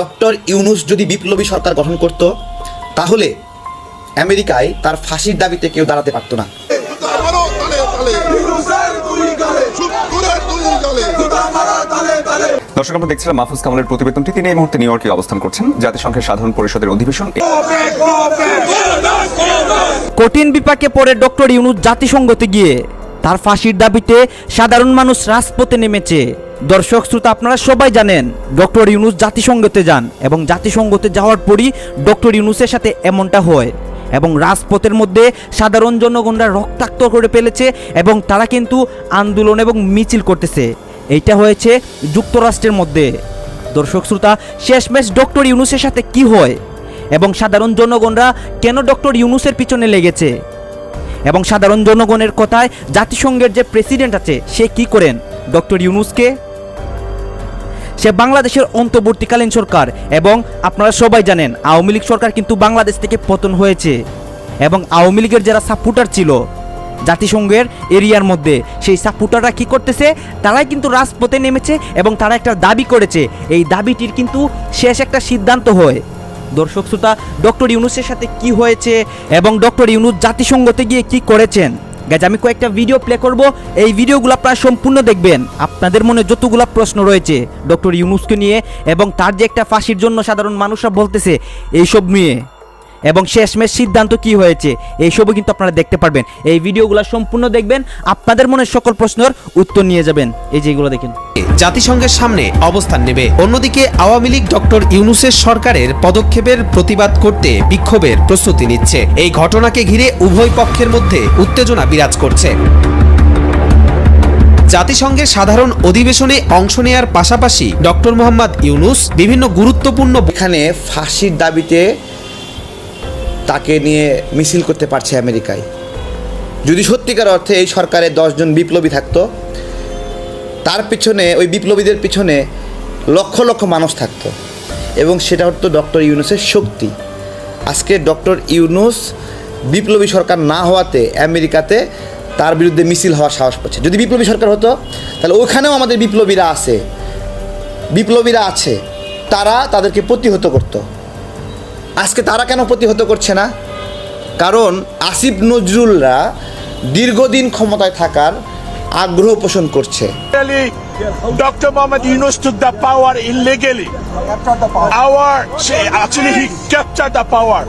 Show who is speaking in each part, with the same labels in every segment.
Speaker 1: Doctor Yunus যদি বিপ্লবী সরকার গঠন করত তাহলে আমেরিকায় তার ফাঁসির দাবিতে কেউ দাঁড়াতে পারতো না।
Speaker 2: দর্শক আমরা দেখছিলাম মাহফুজ কামালের প্রতিবেদনটি। তিনি এই মুহূর্তে নিউ ইয়র্কে অবস্থান করছেন। জাতিসংঘের সাধারণ পরিষদের অধিবেশন।
Speaker 3: কঠিন বিপাকে পড়ে ডক্টর ইউনুস জাতিসংঘতে গিয়ে তার ফাঁসির দাবিতে সাধারণ মানুষ রাজপথে নেমেছে। দর্শক শ্রোতা, আপনারা সবাই জানেন, ডক্টর ইউনুস জাতিসংঘতে যান এবং জাতিসংঘতে যাওয়ার পরই ডক্টর ইউনুসের সাথে এমনটা হয় এবং রাজপথের মধ্যে সাধারণ জনগণরা রক্তাক্ত করে ফেলেছে এবং তারা কিন্তু আন্দোলন এবং মিছিল করতেছে। এইটা হয়েছে যুক্তরাষ্ট্রের মধ্যে। দর্শক শ্রোতা, শেষমেশ ডক্টর ইউনুসের সাথে কি হয়? এবং সাধারণ জনগণরা কেন ডক্টর ইউনুসের পিছনে লেগেছে? এবং সাধারণ জনগণের কথায় জাতিসংঘের যে প্রেসিডেন্ট আছে, সে কি করেন? ডক্টর ইউনুসকে। সে বাংলাদেশের অন্তর্বর্তীকালীন সরকার এবং আপনারা সবাই জানেন, আওয়ামী লীগ সরকার কিন্তু বাংলাদেশ থেকে পতন হয়েছে এবং আওয়ামী লীগের যারা সাপোর্টার ছিল জাতিসংঘের এরিয়ার মধ্যে, সেই সাপোর্টাররা কি করতেছে? তারাই কিন্তু রাজপথে নেমেছে এবং তারা একটা দাবি করেছে। এই দাবিটির কিন্তু শেষ একটা সিদ্ধান্ত হয়। দর্শক শ্রোতা, ডক্টর ইউনুসের সাথে কি হয়েছে এবং ডক্টর ইউনুস জাতিসংঘতে গিয়ে কি করেছেন? গাছ আমি কয়েকটা ভিডিও প্লে করব। এই ভিডিওগুলো আপনারা সম্পূর্ণ দেখবেন। আপনাদের মনে যতগুলো প্রশ্ন রয়েছে ডক্টর ইউনুসকে নিয়ে এবং তার যে একটা ফাঁসির জন্য সাধারণ মানুষরা বলতেছে, এইসব নিয়ে। এবং শেষমেশ সিদ্ধান্ত কি হয়েছে এইসবও কিন্তু আপনারা দেখতে পারবেন। এই ভিডিওগুলো সম্পূর্ণ দেখবেন আপনাদের মনে সকল প্রশ্নের উত্তর নিয়ে যাবেন। এই যেগুলো দেখেন।
Speaker 4: জাতিসংঘের সামনে অবস্থান নেবে। অন্যদিকে আওয়ামী লীগ ডক্টর ইউনুসের সরকারের পদক্ষেপের প্রতিবাদ করতে বিক্ষোভের প্রস্তুতি নিচ্ছে। এই ঘটনাকে ঘিরে উভয় পক্ষের মধ্যে উত্তেজনা বিরাজ করছে। জাতিসংঘের সাধারণ অধিবেশনে অংশ নেয়ার পাশাপাশি ডক্টর মোহাম্মদ ইউনুস বিভিন্ন গুরুত্বপূর্ণ
Speaker 1: এখানে ফাঁসির দাবিতে তাকে নিয়ে মিছিল করতে পারছে আমেরিকায়। যদি সত্যিকার অর্থে এই সরকারে দশজন বিপ্লবী থাকতো, তার পিছনে, ওই বিপ্লবীদের পিছনে লক্ষ লক্ষ মানুষ থাকতো। এবং সেটা হতো ডক্টর ইউনুসের শক্তি। আজকে ডক্টর ইউনুস বিপ্লবী সরকার না হওয়াতে আমেরিকাতে তার বিরুদ্ধে মিছিল হওয়ার সাহস পাচ্ছে। যদি বিপ্লবী সরকার হতো, তাহলে ওখানেও আমাদের বিপ্লবীরা আছে। বিপ্লবীরা আছে। তারা তাদেরকে প্রতিহত করতো। আজকে তারা কেন প্রতিহত করছে না? কারণ আসিফ নজরুলরা দীর্ঘদিন ক্ষমতায় থাকার আগ্রহ পোষণ করছে।
Speaker 5: Doctor Mohammad Yunus the power illegally our actually he capture the power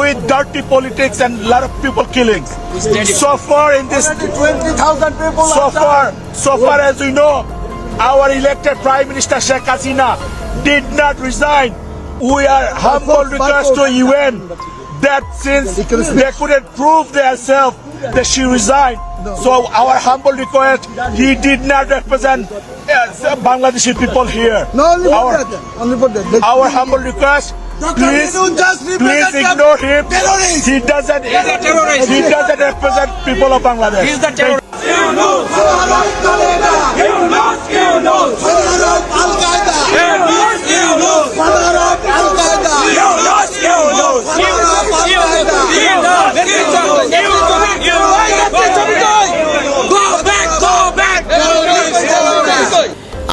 Speaker 5: with dirty politics and lot of people killing suffer in this suffer suffer as you our elected prime minister Sheikh Hasina did not resign We are humble request to UN that since they couldn't prove themselves that she resigned. So our humble request, he did not represent uh, Bangladeshi people here.
Speaker 6: No, only for
Speaker 5: our,
Speaker 6: that. Only for that.
Speaker 5: Our humble request, please, please ignore him.
Speaker 6: terrorist.
Speaker 5: He doesn't, he doesn't represent people of Bangladesh. He's the terrorist.
Speaker 6: Father of Al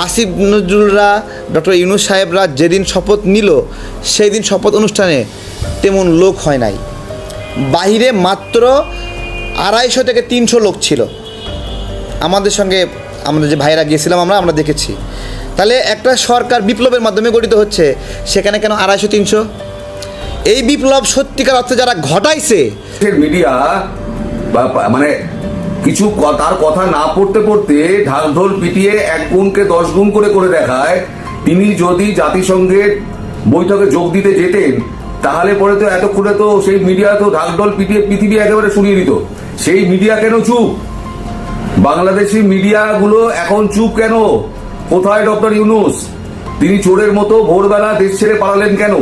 Speaker 1: Asif নজরুলরা, doctor Yunus সাহেবরা যেদিন শপথ নিল সেই দিন শপথ অনুষ্ঠানে তেমন লোক হয় নাই। বাইরে মাত্র আড়াইশো থেকে তিনশো লোক ছিল। আমাদের সঙ্গে আমাদের যে ভাইরা গিয়েছিলাম আমরা আমরা দেখেছি। তাহলে একটা সরকার বিপ্লবের মাধ্যমে গঠিত হচ্ছে, সেখানে কেন আড়াইশো, তিনশো? এই বিপ্লব সত্যিকার অর্থে যারা ঘটাইছে,
Speaker 7: মিডিয়া মানে কিছু তার কথা না পড়তে পড়তে ঢাকঢোল পিটিয়ে এক গুণকে দশ গুণ করে করে দেখায়। তিনি যদি জাতিসংঘের বৈঠকে যোগ দিতে যেতেন, তাহলে পরে তো এতক্ষণে তো সেই মিডিয়া তো ঢাকঢোল পিটিয়ে পৃথিবী একেবারে শুনিয়ে দিত। সেই মিডিয়া কেন চুপ? বাংলাদেশি মিডিয়াগুলো এখন চুপ কেন? কোথায় ডক্টর ইউনুস? তিনি চোরের মতো ভোরবেলা দেশ ছেড়ে পালালেন কেন?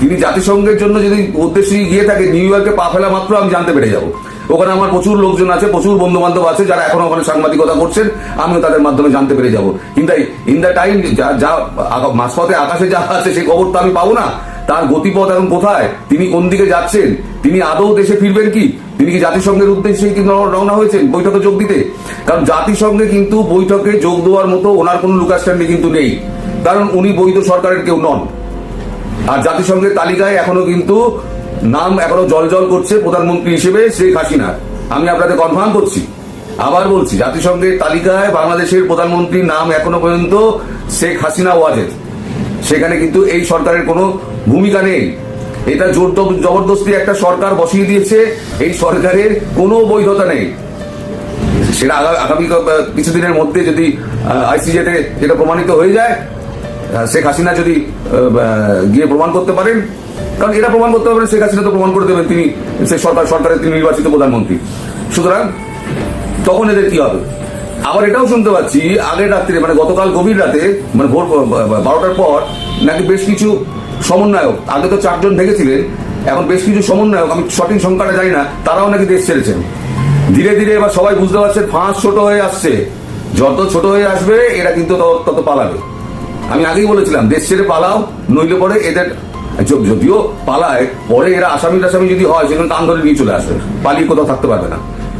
Speaker 7: তিনি জাতিসংঘের জন্য যদি উদ্দেশ্যে গিয়ে থাকে, নিউ ইয়র্কে পা ফেলা মাত্র আমি জানতে পেরে যাব। ওখানে আমার প্রচুর লোকজন আছে, প্রচুর বন্ধু বান্ধব আছে যারা এখনও ওখানে সাংবাদিকতা করছেন, আমিও তাদের মাধ্যমে জানতে পেরে যাব। কিন্তু ইন দ্য টাইম যা যা মাঝপথে আকাশে যা আছে সেই খবর তো আমি পাবো না। তার গতিপথ এখন কোথায়? তিনি কোন দিকে যাচ্ছেন? তিনি আদৌ দেশে ফিরবেন কি? তিনি কি জাতিসংঘের উদ্দেশ্যে কি রওনা- রওনা হয়েছেন? বৈঠকে যোগ দিতে? কারণ জাতিসংঘে কিন্তু বৈঠকে যোগ দেওয়ার মতো ওনার কোনো লুকাস্ট্যান্ডে কিন্তু নেই। কারণ উনি বৈধ সরকারের কেউ নন। আর জাতিসংঘের তালিকায় এখনও কিন্তু নাম এখনও জল জল করছে প্রধানমন্ত্রী হিসেবে শেখ হাসিনা। আমি আপনাদের কনফার্ম করছি। আবার বলছি, জাতিসংঘের তালিকায় বাংলাদেশের প্রধানমন্ত্রীর নাম এখনও পর্যন্ত শেখ হাসিনা ওয়াজেদ। সেখানে কিন্তু এই সরকারের কোনো ভূমিকা নেই। এটা জোর জবরদস্তি একটা সরকার বসিয়ে দিয়েছে, এই সরকারের কোনো বৈধতা নেই। সেটা আগা- আগামী কিছুদিনের মধ্যে যদি আইসিজেতে এটা প্রমাণিত হয়ে যায় শেখ হাসিনা যদি গিয়ে প্রমাণ করতে পারেন, কারণ এরা প্রমাণ করতে পারেন শেখ হাসিনা তো প্রমাণ করে দেবেন, তিনি সে সরকার, সরকারের তিনি নির্বাচিত প্রধানমন্ত্রী। সুতরাং তখন এদের কি হবে? আবার এটাও শুনতে পাচ্ছি, আগের রাত্রে মানে গতকাল গভীর রাতে মানে ভোর বারোটার পর নাকি বেশ কিছু সমন্বয়ক, আগে তো চারজন ঢেকেছিলেন এখন বেশ কিছু সমন্বয়ক, আমি সঠিক সংখ্যাটা জানি না, তারাও নাকি দেশ ছেড়েছেন। ধীরে ধীরে এবার সবাই বুঝতে পারছে ফাঁস ছোট হয়ে আসছে। যত ছোট হয়ে আসবে, এরা কিন্তু তত পালাবে। আমি আগেই বলেছিলাম, দেশ ছেড়ে পালাও, নইলে পরে এদের যদিও পালায়, পরে এরা আসামি টাসামি যদি হয় সেখানে কান ধরে নিয়ে চলে আসবে। পালিয়ে কোথাও থাকতে পারবে না।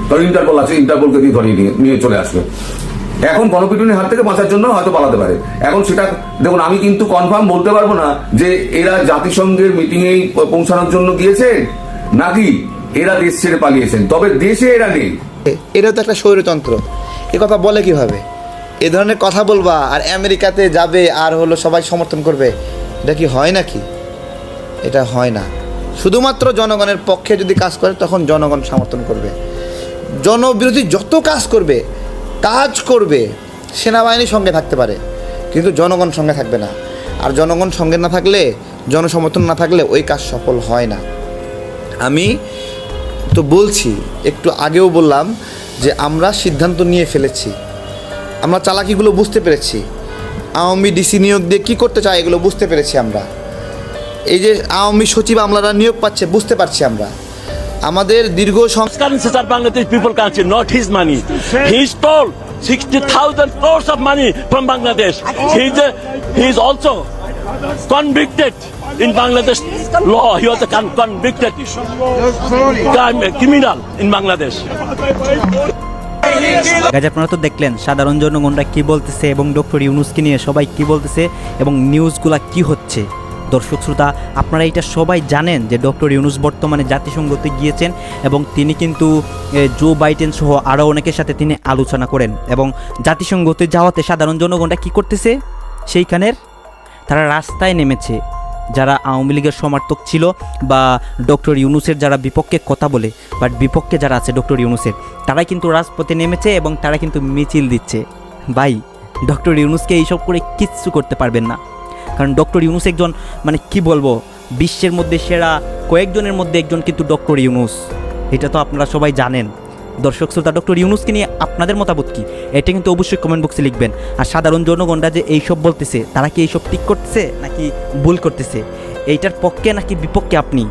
Speaker 7: কারণ ইন্টারপোল আছে, ইন্টারপোলকে দিয়ে ধরিয়ে নিয়ে নিয়ে চলে আসবে। এখন গণপিটুনির হাত থেকে বাঁচার জন্য হয়তো পালাতে পারে। এখন সেটা, দেখুন, আমি কিন্তু কনফার্ম বলতে পারব না যে এরা জাতিসংঘের মিটিং এ পৌঁছানোর জন্য গিয়েছেন নাকি এরা দেশ ছেড়ে পালিয়েছেন। তবে দেশে এরা নেই।
Speaker 1: এটা তো একটা স্বৈরতন্ত্র। এ কথা বলে কীভাবে? এ ধরনের কথা বলবা আর আমেরিকাতে যাবে আর হলো সবাই সমর্থন করবে, এটা কি হয় নাকি? এটা হয় না। শুধুমাত্র জনগণের পক্ষে যদি কাজ করে, তখন জনগণ সমর্থন করবে। জনবিরোধী যত কাজ করবে কাজ করবে সেনাবাহিনী সঙ্গে থাকতে পারে, কিন্তু জনগণ সঙ্গে থাকবে না। আর জনগণ সঙ্গে না থাকলে, জনসমর্থন না থাকলে ওই কাজ সফল হয় না। আমি তো বলছি, একটু আগেও বললাম যে আমরা সিদ্ধান্ত নিয়ে ফেলেছি। আমরা চালাকিগুলো বুঝতে পেরেছি। আওয়ামী ডিসি নিয়োগ দিয়ে কী করতে চায় এগুলো বুঝতে পেরেছি আমরা। এই যে আওয়ামী সচিব আমলারা নিয়োগ পাচ্ছে বুঝতে পারছি আমরা। আমাদের দীর্ঘ
Speaker 8: সংস্কার Bangladesh people council not his money his toll sixty thousand crores of money from Bangladesh his his also convicted in Bangladesh law he was convicted criminal in Bangladesh
Speaker 3: গাছ আপনারা তো দেখলেন সাধারণ জনগণরা কি বলতেছে এবং ডক্টর ইউনুসকে নিয়ে সবাই কি বলতেছে এবং নিউজগুলা কি হচ্ছে? দর্শক শ্রোতা, আপনারা এটা সবাই জানেন যে ডক্টর ইউনুস বর্তমানে জাতিসংঘতে গিয়েছেন এবং তিনি কিন্তু জো বাইডেন সহ আরও অনেকের সাথে তিনি আলোচনা করেন এবং জাতিসংঘতে যাওয়াতে সাধারণ জনগণরা কি করতেছে? সেইখানের তারা রাস্তায় নেমেছে। যারা আওয়ামী লীগের সমর্থক ছিল বা ডক্টর ইউনুসের যারা বিপক্ষে কথা বলে বাট বিপক্ষে যারা আছে ডক্টর ইউনুসের, তারাই কিন্তু রাজপথে নেমেছে এবং তারা কিন্তু মিছিল দিচ্ছে। ভাই, ডক্টর ইউনুসকে এইসব করে কিচ্ছু করতে পারবেন না। কারণ ডক্টর ইউনুস একজন মানে কি বলব, বিশ্বের মধ্যে সেরা কয়েকজনের মধ্যে একজন কিন্তু ডক্টর ইউনুস। এটা তো আপনারা সবাই জানেন। দর্শক শ্রোতা, ডক্টর ইউনুসকে নিয়ে আপনাদের মতামত কি? এটা কিন্তু অবশ্যই কমেন্ট বক্সে লিখবেন। আর সাধারণ জনগণরা যে এইসব বলতেছে, তারা কি এইসব ঠিক করতেছে নাকি ভুল করতেছে? এইটার পক্ষে নাকি বিপক্ষে আপনি?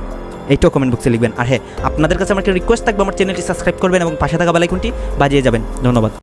Speaker 3: এইটাও কমেন্ট বক্সে লিখবেন। আর হ্যাঁ আপনাদের কাছে আমার একটা রিকোয়েস্ট থাকবে, আমার চ্যানেলটি সাবস্ক্রাইব করবেন এবং পাশে থাকা বেলাইকনটি বাজিয়ে যাবেন। ধন্যবাদ।